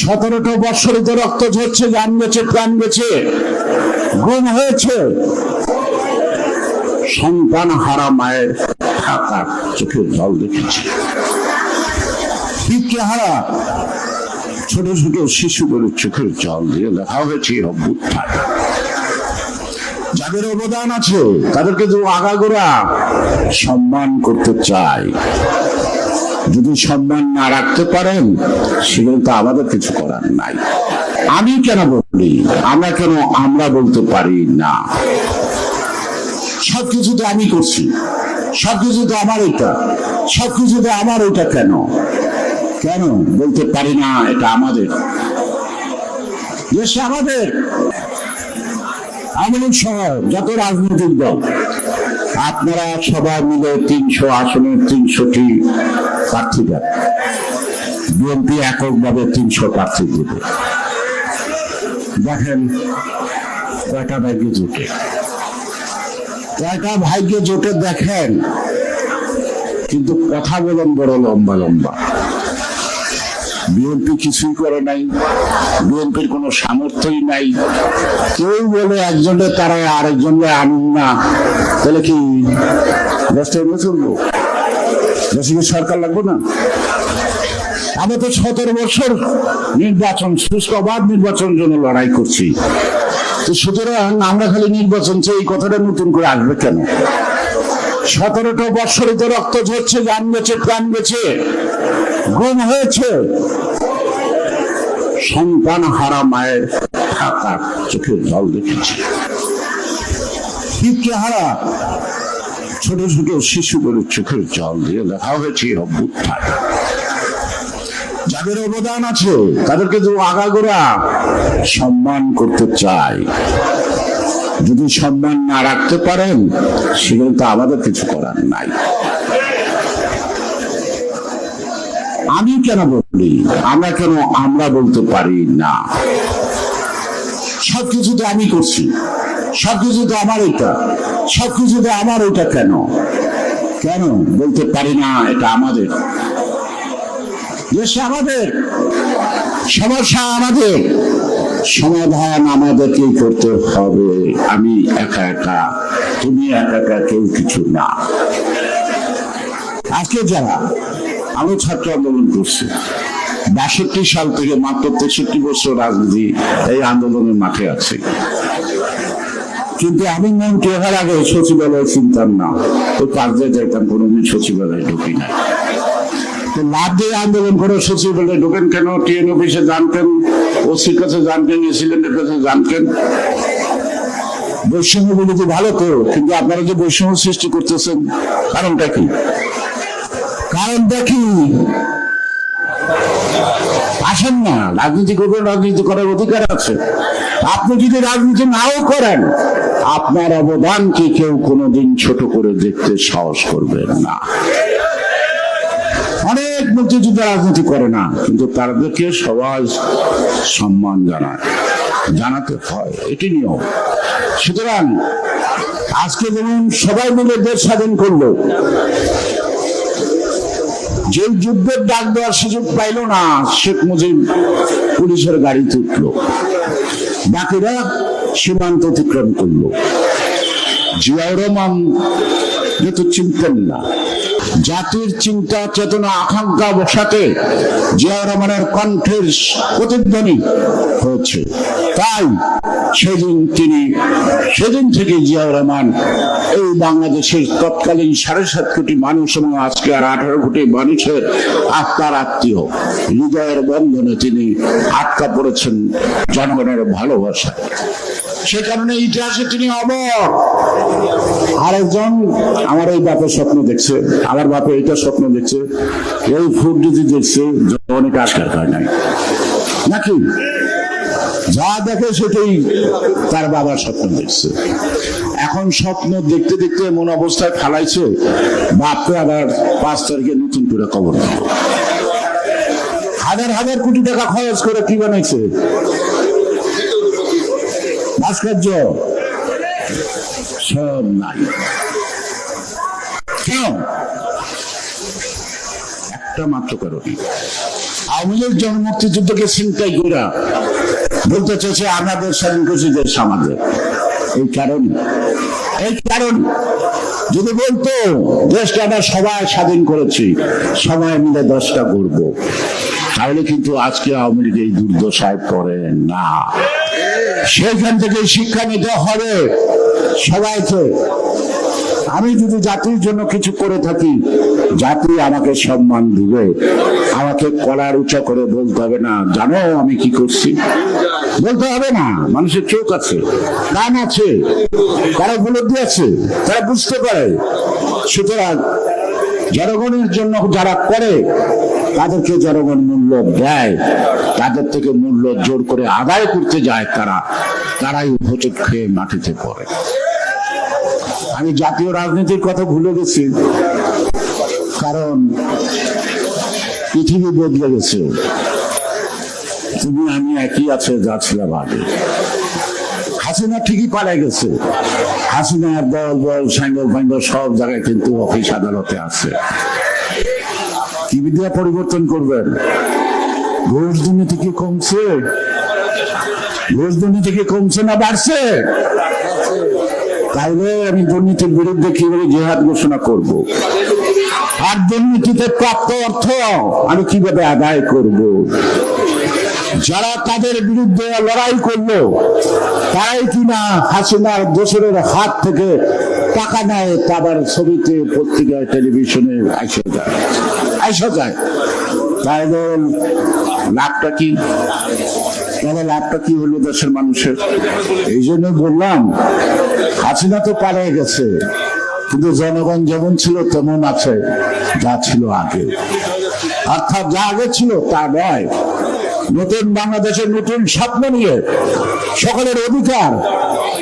সতেরোটা বৎসরিত রক্ত ঝরছে গান গেছে, প্রাণ গেছে গুম হয়েছে। সন্তান হারা মায়ের থাকা চোখের জল দেখেছে। পিতৃ হারা ছোট ছোট শিশুগুলোর চোখের জল দিয়ে লেখা হয়েছে যাদের অবদান আছে, তাদেরকে তো আগাগোড়া সম্মান করতে চাই যদি সম্মান না রাখতে পারেন সেগুলো তো আমাদের কিছু করার নাই। আমি কেন বলি? আমরা কেন আমরা বলতে পারি না? সবকিছু তো আমি করছি। সবকিছু তো আমার এটা। সবকিছু তো আমার ওইটা কেন? কেন বলতে পারি না? এটা আমাদের। দেশে আমাদের। আমাদের সহ যত রাজনৈতিক দল, আপনারা সবাই মিলে তিনশো আসনের তিনশোটি প্রার্থী দেন। বিএনপি এককভাবে তিনশো প্রার্থী দেবে। দেখেন, কয়টা ভাগ্য জোটে। কয়টা ভাগ্য জোটে দেখেন, কিন্তু কথা বলেন বড় লম্বা লম্বা। বিএনপি কিছুই করে নাই। বিএনপির কোনো সামর্থ্যই নাই। কেউ বলে একজনের তারা আরেকজনের আনুন না। তাহলে কি দেশটা এমনি চলবো দেশে কি সরকার লাগবে না? আমরা তো সতেরো বছর নির্বাচন শুষ্ক অবাধ নির্বাচনের জন্য লড়াই করছি। তো সুতরাং আমরা খালি নির্বাচন চাই, এই কথাটা নতুন করে আসবে কেন? সতেরোটা বৎসরিত রক্ত ঝরছে গান গেছে, প্রাণ গেছে। গুম হয়েছে। সন্তান হারা মায়ের থাকা চোখের জল দেখেছে। পিতৃ হারা ছোট ছোট শিশুগুলোর চোখের জল দিয়ে লেখা হয়েছে অভ্যুত্থান। যাদের অবদান আছে, তাদেরকে তো আগাগোড়া সম্মান করতে চাই যদি সম্মান না রাখতে পারেন, সেগুলো তো আমাদের কিছু করার নাই। আমি কেন বলি? আমরা কেন আমরা বলতে পারি না? সবকিছু তো আমি করছি। সবকিছু তো আমার এটা। সবকিছু তো আমার ওইটা কেন? কেন বলতে পারি না এটা আমাদের? দেশে আমাদের সমস্যা আমাদের। সমাধান আমাদেরকেই করতে হবে। আমি একা একা, তুমি একা একা কেউ কিছু না। আজকে যারা আমি ছাত্র আন্দোলন করছি, বাষট্টি সাল থেকে মাত্র তেষট্টি বছর রাজনীতি এই আন্দোলনের মাঠে আছে। কিন্তু আমি মন্ত্রী হওয়ার আগে সচিবালয়ে চিন্তাম না। ওই কাজে যাইতাম, কোনোদিন সচিবালয়ে ঢুকি না তো লাভ দিয়ে আন্দোলন করে সচিবালয়ে ঢোকেন কেন? টিএন অফিসে জানতেন ওসির কাছে জানতেন এসিলেন্টের কাছে জানতেন। বৈষম্য বিরোধী ভালো তো কিন্তু আপনারা যে বৈষম্য সৃষ্টি করতেছেন, কারণটা কি? কারণটা কি? আসেন না, রাজনীতি করবেন, রাজনীতি করার অধিকার আছে। আপনি যদি রাজনীতি নাও করেন, আপনার অবদানকে কেউ কোনোদিন ছোট করে দেখতে সাহস করবেন না। অনেক মুক্তিযুদ্ধ রাজনীতি করে না, কিন্তু তাদেরকে সবাই সম্মান জানায়, জানাতে হয়, এটি নিয়ম। সুতরাং আজকে যেমন সবাই মিলে দেশ স্বাধীন করল। যে যুদ্ধের ডাক দেওয়ার সুযোগ পাইল না, শেখ মুজিব পুলিশের গাড়িতে উঠল বাকিরা সীমান্ত অতিক্রম করল। জিয়াউর রহমান যেহেতু চিনতেন না। জাতির চিন্তা, চেতনা, আকাঙ্ক্ষা বসাতে জিয়াউর রহমানের কণ্ঠের প্রতিধ্বনি হয়েছে। তাই সেদিন তিনি, সেদিন থেকে জিয়াউর রহমান এই বাংলাদেশের তৎকালীন সাড়ে সাত কোটি মানুষ এবং আজকে আর আঠারো কোটি মানুষের আত্মার আত্মীয়। হৃদয়ের বন্ধনে তিনি আটকা পড়েছেন জনগণের ভালোবাসায়। সে কারণে ইতিহাসে তিনি অমর। আরেকজন আমার এই বাপের স্বপ্ন দেখছে, আমার বাপে এইটা স্বপ্ন দেখছে, এই ফুড যদি দেখছে অনেক আজকার হয় নাই। নাকি? যা দেখে সেটাই তার বাবার স্বপ্ন দেখছে। এখন স্বপ্ন দেখতে দেখতে এমন অবস্থায় ফেলাইছে, বাপকে আবার পাঁচ তারিখে নতুন করে কবর হাজার হাজার কোটি টাকা খরচ করে কি বানাইছে? ভাস্কর্য সব নাই। কেন? একটা মাত্র কারণ আওয়ামী লীগ যখন মুক্তিযুদ্ধকে চিন্তাই কইরা বলতে চাইছে, আমাদের স্বাধীন দেশ আমাদের। এই কারণ এই কারণ যদি বলতো দেশটা আমরা সবাই স্বাধীন করেছি, সবাই মিলে দশটা করব তাহলে কিন্তু আজকে আওয়ামী লীগ এই দুর্দশায় পড়ে না। সেখান থেকে শিক্ষা নিতে হবে সবাইকে। আমি যদি জাতির জন্য কিছু করে থাকি, জাতি আমাকে সম্মান দিবে, আমাকে কলার উঁচা করে বলতে হবে না, জানো আমি কি করছি? বলতে হবে না, মানুষের চোখ আছে, কান আছে, তারা উপলব্ধি আছে, তারা বুঝতে পারে। সুতরাং জনগণের জন্য যারা করে তাদেরকে জনগণ মূল্য দেয়, তাদের থেকে মূল্য জোর করে আদায় করতে যায় তারা, তারাই হোচট খেয়ে মাটিতে পড়ে। আমি জাতীয় রাজনীতির কথা ভুলে গেছি, কারণ পৃথিবী বদলে গেছে। তুমি, আমি একই আছে যা ছিলাম আগে হাসিনা ঠিকই পালাই গেছে। হাসিনার দল বল স্যাঙ্গল ফ্যাঙ্গল সব জায়গায় কিন্তু অফিস আদালতে আছে। কি বিদ্যা পরিবর্তন করবেন ঘোষ দুর্নীতি কি কমছে ঘোষ দুর্নীতি কি কমছে না বাড়ছে তাইলে আমি দুর্নীতির বিরুদ্ধে কীভাবে জেহাদ ঘোষণা করব। আর দুর্নীতিতে প্রাপ্ত অর্থ আমি কীভাবে আদায় করব। যারা তাদের বিরুদ্ধে লড়াই করল, তারাই কিনা হাসিনার দোসরের হাত থেকে টাকা নেয়, তাদের ছবিতে, পত্রিকায়, টেলিভিশনে আইসা যায় আইসা যায় তাহলে লাভটা কি? তাহলে লাভটা কি হলো দেশের মানুষের? এই জন্য বললাম, হাসিনা তো পালিয়ে গেছে, কিন্তু জনগণ যেমন ছিল তেমন আছে, যা ছিল আগে। অর্থাৎ যা আগে ছিল তা নয়। নতুন বাংলাদেশের নতুন স্বপ্ন নিয়ে সকলের অধিকার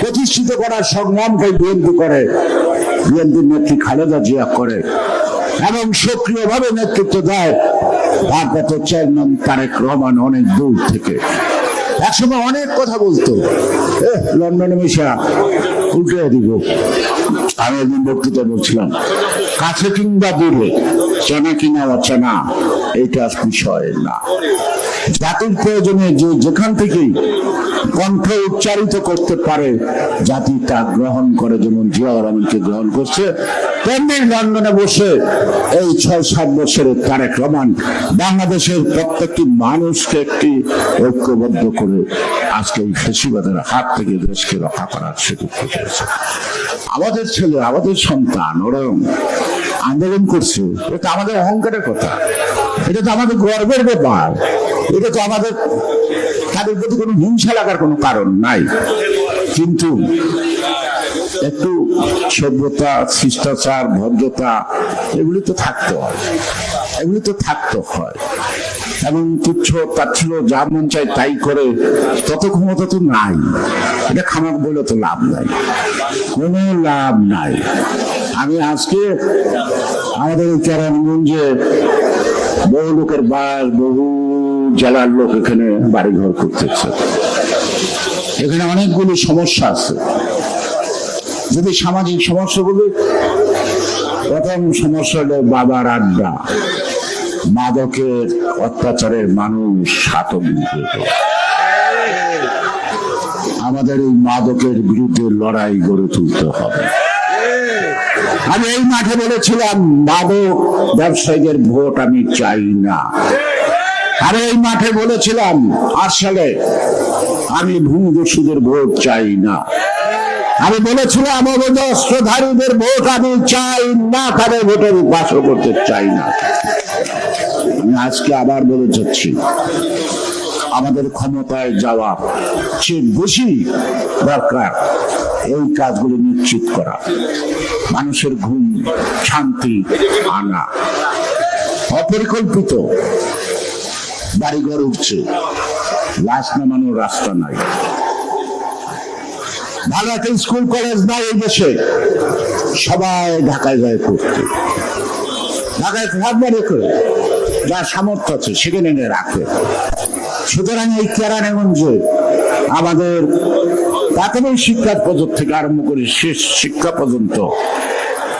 প্রতিষ্ঠিত করার সংগ্রামকে বিএনপি করে। বিএনপির নেত্রী খালেদা জিয়া করে। এবং সক্রিয়ভাবে নেতৃত্ব দেয় ভারপ্রাপ্ত চেয়ারম্যান তারেক রহমান অনেক দূর থেকে। একসময় অনেক কথা বলতো। লন্ডনে মিশা উল্টে দিব। আমি একদিন বক্তৃতা বলছিলাম, কাছে কিংবা দূরে, চেনা কিনা অচেনা, এইটা বিষয় না। জাতির প্রয়োজনে যে যেখান থেকেই কণ্ঠ উচ্চারিত করতে পারে, জাতি তা গ্রহণ করে। যেমন জিয়া রহমানকে গ্রহণ করছে, তেমনি লন্ডনে বসে এই ছয়, সাত বছরের তারেক রহমান বাংলাদেশের প্রত্যেকটি মানুষকে একটি ঐক্যবদ্ধ করে আজকে এই ফেসিবাদের হাত থেকে দেশকে রক্ষা করার সুযোগ করেছে আমাদের ছেলে, আমাদের সন্তান ওরম আন্দোলন করছে, এটা আমাদের অহংকারের কথা। এটা তো আমাদের গর্বের ব্যাপার। এটা তো আমাদের তাদের প্রতি কোনো হিংসা লাগার কোনো কারণ নাই। কিন্তু একটু সভ্যতা, শিষ্টাচার, ভদ্রতা, এগুলি তো থাকতে হয়। এগুলি তো থাকতে হয়। এবং তুচ্ছ তাচ্ছিল যা মন চায় তাই করে তত ক্ষমতা তো নাই। এটা খামাক বলে তো লাভ নাই। কোনো লাভ নাই। আমি আজকে আমাদের এই কেরানগঞ্জে বহু লোকের বাস, বহু জেলার লোক এখানে বাড়ি ঘর করতেছে। এখানে অনেকগুলো সমস্যা আছে। যদি সামাজিক সমস্যাগুলি প্রথম সমস্যা হলো বাবার আড্ডা। মাদকের অত্যাচারের মানুষ আমাদের এই মাদকের বিরুদ্ধে লড়াই গড়ে তুলতে হবে। আমি এই মাঠে বলেছিলাম মাদক ব্যবসায়ীদের ভোট আমি চাই না। আর এই মাঠে বলেছিলাম আট সালে আমি ভূমিদস্যুদের ভোট চাই না। আমি বলেছিলাম অবৈধ ভোট আমি চাই না, তাদের ভোটের উপাসও করতে চাই না। আমি আজকে আবার বলে যাচ্ছি, আমাদের ক্ষমতায় যাওয়া সে বেশি দরকার এই কাজগুলো নিশ্চিত করা। মানুষের ঘুম, শান্তি, আনা। অপরিকল্পিত। বাড়িঘর উঠছে। লাশ নামানোর রাস্তা নাই। ভালো একটা স্কুল, কলেজ নাই এই দেশে। সবাই ঢাকায় যায় পড়তে। ঢাকায় ভাবনা করে। যার সামর্থ্য আছে সেখানে রাখে। সুতরাং এই কেরানীগঞ্জে আমাদের প্রাথমিক শিক্ষা পর্যন্ত থেকে আরম্ভ করে শেষ শিক্ষা পর্যন্ত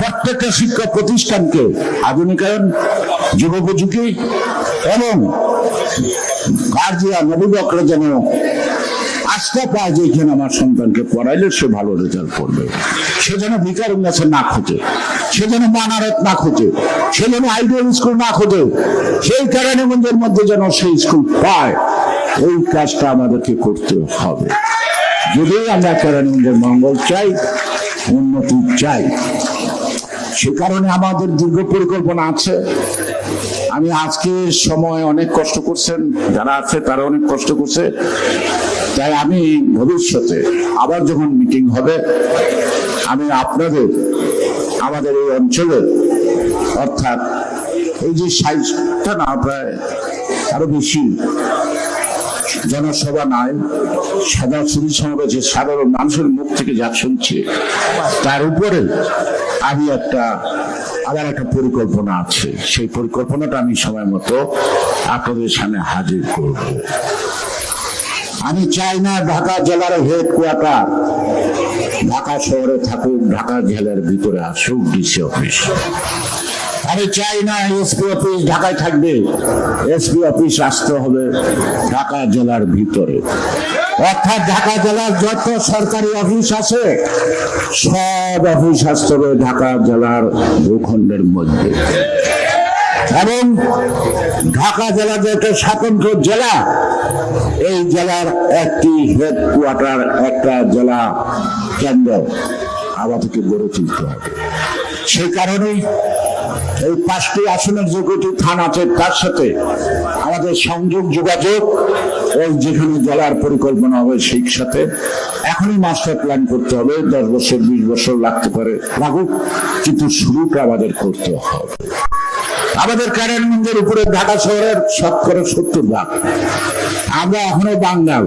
প্রত্যেকটা শিক্ষা প্রতিষ্ঠানকে আধুনিকায়ন যুগোপযোগী এবং গার্জিয়ান, অভিভাবকরা যেন আস্থা পায় যে এখানে আমার সন্তানকে পড়াইলে সে ভালো রেজাল্ট করবে। সে যেন ভিকারুন গাছে না খোঁজে সে যেন মানারত না খোঁজে সে যেন আইডিয়াল স্কুল না খোঁজে সেই কেরানীগঞ্জের মধ্যে যেন সেই স্কুল পায়, এই কাজটা আমাদেরকে করতে হবে। যদি আমরা কেরানীগঞ্জের মঙ্গল চাই, উন্নতি চাই, সে কারণে আমাদের দীর্ঘ পরিকল্পনা আছে। আমি আজকে সময় অনেক কষ্ট করছেন, যারা আছে তারা অনেক কষ্ট করছে। তাই আমি ভবিষ্যতে আবার যখন মিটিং হবে, আমি আপনাদের, আমাদের এই অঞ্চলে, অর্থাৎ এই যে সাইজটা না প্রায় আরও বেশি জনসভা নয় সাদা শুধু সমাবেশে সাধারণ মানুষের মুখ থেকে যা শুনছে, তার উপরে আমি একটা আমার একটা পরিকল্পনা আছে। সেই পরিকল্পনাটা আমি সময় মতো আপনাদের সামনে হাজির করব। আমি চাই না ঢাকা জেলার হেড কোয়ার্টার ঢাকা শহরে থাকুক, ঢাকা জেলার ভিতরে আসুক ডিসি অফিস আমি চাই না এসপি অফিস ঢাকায় থাকবে। এসপি অফিস আসতে হবে ঢাকা জেলার ভিতরে। অর্থাৎ ঢাকা জেলার যত সরকারি অফিস আছে, সব অফিস আসতে হবে ঢাকা জেলার ভূখণ্ডের মধ্যে। এবং ঢাকা জেলা যেহেতু স্বতন্ত্র জেলা, এই জেলার একটি হেড কোয়ার্টার একটা জেলা কেন্দ্র আমাদেরকে গড়ে তুলতে হবে। সেই কারণেই এই পাঁচটি আসনের যে কটি থান আছে, তার সাথে আমাদের সংযোগ, যোগাযোগ, ওই যেখানে জেলার পরিকল্পনা হবে সেই সাথে। এখনই মাস্টার প্ল্যান করতে হবে, দশ বছর, বিশ বছর লাগতে পারে। লাগুক, কিন্তু শুরুটা আমাদের করতে হবে। আমাদের কারেন্টগঞ্জের উপরে ঢাকা শহরের শতকরা সত্তর ভাগ। আমরা এখনও বাঙ্গাল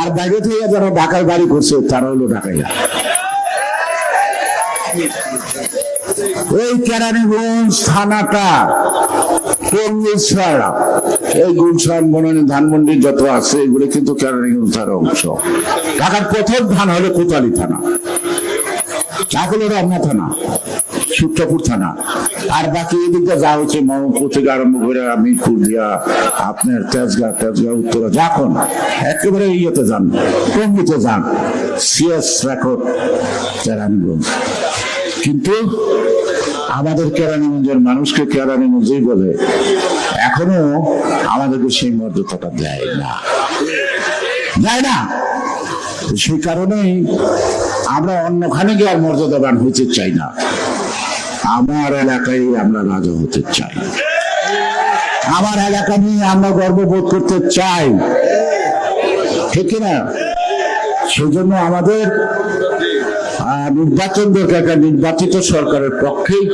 আর বাইরে থেকে যারা ঢাকায় বাড়ি করছে, তারা হলো ঢাকাইয়া। এই কেরানীগঞ্জ থানাটা গুলশারা এই গুলশান, বনানী, ধানমন্ডি যত আছে, এগুলো কিন্তু কেরানীগঞ্জ থানার অংশ। ঢাকার প্রথম থানা হলো কোতালি থানা। চাকল রমনা থানা, সূত্রপুর থানা। আর বাকি এদিকে যা হচ্ছে, মোহাম্মদপুর থেকে আরম্ভ করে মিরপুর দিয়া আপনার তেজগাঁ তেজগাঁ, উত্তরা যখন একেবারে ইয়েতে যান, টঙ্গিতে যান। CS record Keraniganj. কিন্তু আমাদের কেরানীগঞ্জের মানুষকে কেরানীগঞ্জই বলে, এখনও আমাদেরকে সেই মর্যাদাটা দেয় না। দেয় না। সেই কারণেই আমরা অন্যখানে গিয়ে আর মর্যাদাবান হইতে চাই না। আমার এলাকায় আমরা রাজা হতে চাই। আমার এলাকা নিয়ে আমরা গর্ববোধ করতে চাই। ঠিক না সেই জন্য আমাদের নির্বাচন দরকার একটা নির্বাচিত সরকারের পক্ষেই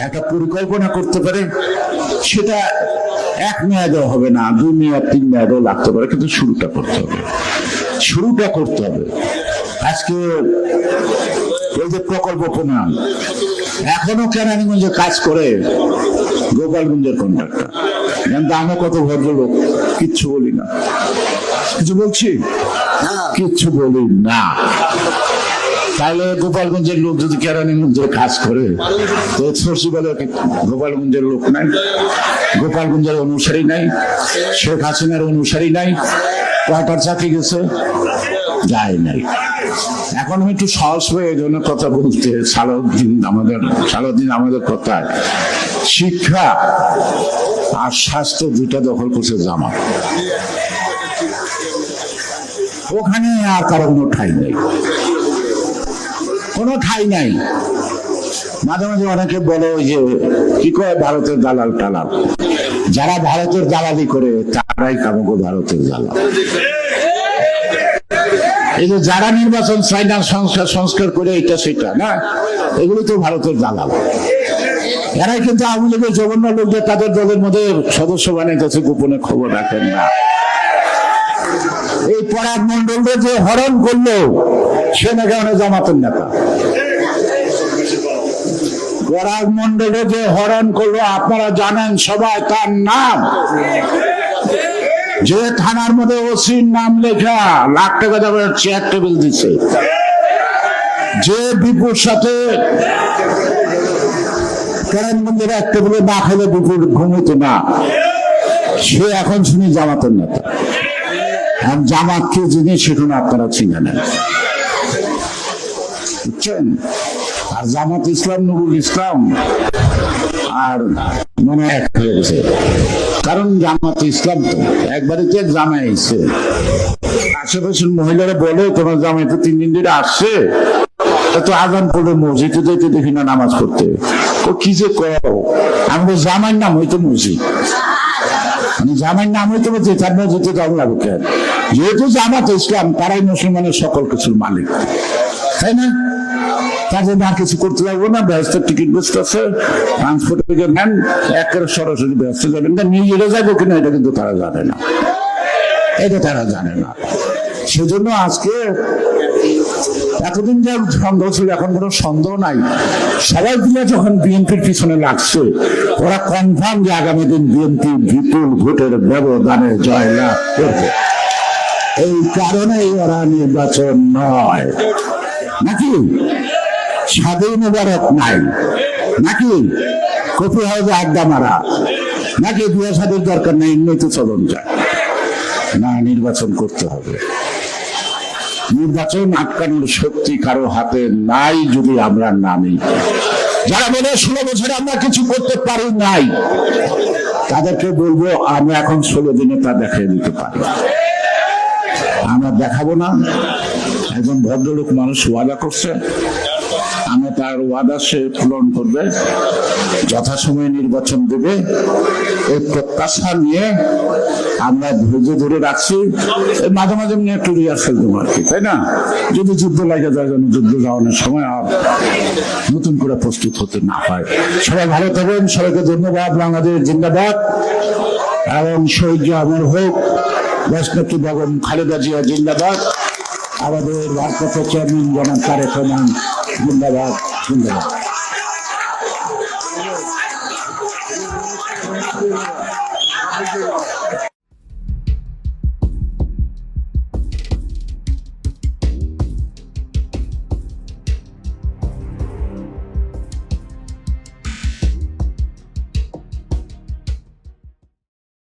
একটা পরিকল্পনা করতে পারে সেটা এক মেয়াদও হবে না দুই মেয়াদ তিন মেয়াদও লাগতে পারে কিন্তু শুরুটা করতে হবে। শুরুটা করতে হবে। আজকে এই যে প্রকল্প প্রণয়ন এখনও কেরানীগঞ্জে কাজ করে গোপালগঞ্জের কন্ট্রাক্টর। কিন্তু আমরা কত ভদ্রলোক কিচ্ছু বলি না। কিছু বলছি? কিচ্ছু বলি না। তাহলে গোপালগঞ্জের লোক যদি কেরানীগঞ্জের কাজ করে, তো সচিবালয় গোপালগঞ্জের লোক নাই, গোপালগঞ্জের অনুসারী নাই, শেখ হাসিনার অনুসারী নাই, কয়টার চাকরি গেছে? যায় নাই। এখন আমি একটু সহজ হয়ে এই জন্য কথা বলতে সারাদিন আমাদের সারাদিন আমাদের কথায়, শিক্ষা আর স্বাস্থ্য দুটা দখল করছে জামা ওখানে আর কারও কোনো ঠাই নেই। কোনো ঠাই নাই। মাঝে মাঝে অনেকে বলে যে, কি করে ভারতের দালাল টালাল? যারা ভারতের দালালি করে, তারাই কামক ভারতের দালাল। এই যে যারা নির্বাচন চাই না, সংস্কার সংস্কার করে এটা সেটা, না? এগুলো তো ভারতের দালাল। এরাই কিন্তু আওয়ামী লীগের জঘন্য লোকদের, তাদের দলের মধ্যে সদস্য বানাইতেছে গোপনে খবর রাখেন না। পরাগ মন্ডলকে যে হরণ করল, সে নাকি অনেক জামাতের নেতা। পরাগ মন্ডলে যে হরণ করল, আপনারা জানেন সবাই তার নাম। যে থানার মধ্যে ওসির নাম লেখা, লাখ টাকা দেবে চেয়ার টেবিল দিছে। যে বিপুর সাথে কেরানগঞ্জের এক টেবিলে না খেলে বিপুর ঘুমিত না। সে এখন শুনি জামাতের নেতা। আর জামাতকে যিনি সেখানে আপনারা চিনে নেন। বুঝছেন? আর জামাত ইসলাম, নুরুল ইসলাম আর মনে এক হয়ে গেছে। কারণ জামাত ইসলাম তো একবারে যে জামাই এসছে? আশেপাশের মহিলারা বলে, তোমার জামাই তো তিন দিন ধরে আসছে। তা আজান পড়ে মসজিদে যেতে দেখি না নামাজ পড়তে। ও কি যে করো আমি তো জামাইয়ের নাম হইতো মসজিদ। মানে জামাইয়ের নাম হইতে পারছে তার মসজিদে যাওয়া লাগবে কেন যেহেতু জামাত ইসলাম, তারাই মুসলমানের সকল কিছুর মালিক। তাই না? কাজে না কিছু করতে লাগবো না ব্যস্ত টিকিট বেচতে আছে ট্রান্সপোর্ট নেন একের সরাসরি ব্যস্ত যাবেন। না নিজেরা যাব কিনা, এটা কিন্তু তারা জানে না। এটা তারা জানে না। সেজন্য আজকে এতদিন যে সন্দেহ ছিল, এখন কোনো সন্দেহ নাই। সবাই মিলে যখন বিএনপির পিছনে লাগছে, ওরা কনফার্ম যে আগামী দিন বিএনপি বিপুল ভোটের ব্যবধানে জয়লাভ করবে। এই কারণেই ওরা নির্বাচন নয়। নাকি? স্বাধীন মোবারক নাই। নাকি? কফি হাউসে আড্ডা মারা। নাকি বিয়ে সাদের দরকার নেই? এমনি তো চলন যায়। না, নির্বাচন করতে হবে। নির্বাচন আটকানোর শক্তি কারও হাতে নাই যদি আমরা নামি যারা বলে ষোলো বছরে আমরা কিছু করতে পারি নাই, তাদেরকে বলব, আমরা এখন ষোলো দিনে তা দেখিয়ে দিতে পারি। আমরা দেখাবো না। একজন ভদ্রলোক মানুষ ওয়াদা করছে। আমরা তার ওয়াদা সে পূরণ করবে। যথাসময়ে নির্বাচন দেবে। এই প্রত্যাশা নিয়ে আমরা ধৈর্য ধরে রাখছি। মাঝে মাঝে নিয়ে একটু রিহার্সাল দেবো আর কি, তাই না? যদি যুদ্ধ লাগে যায় যেন যুদ্ধ যাওয়ানোর সময় আর নতুন করে প্রস্তুত হতে না হয়। সবাই ভালো থাকবেন। সবাইকে ধন্যবাদ। বাংলাদেশ জিন্দাবাদ। এবং শহীদ আমার হোক দেশনেত্রী বেগম খালেদা জিয়া জিন্দাবাদ। আমাদের ভারপ্রাপ্ত চেয়ারম্যান জনাব তারেক রহমান জিন্দাবাদ জিন্দাবাদ।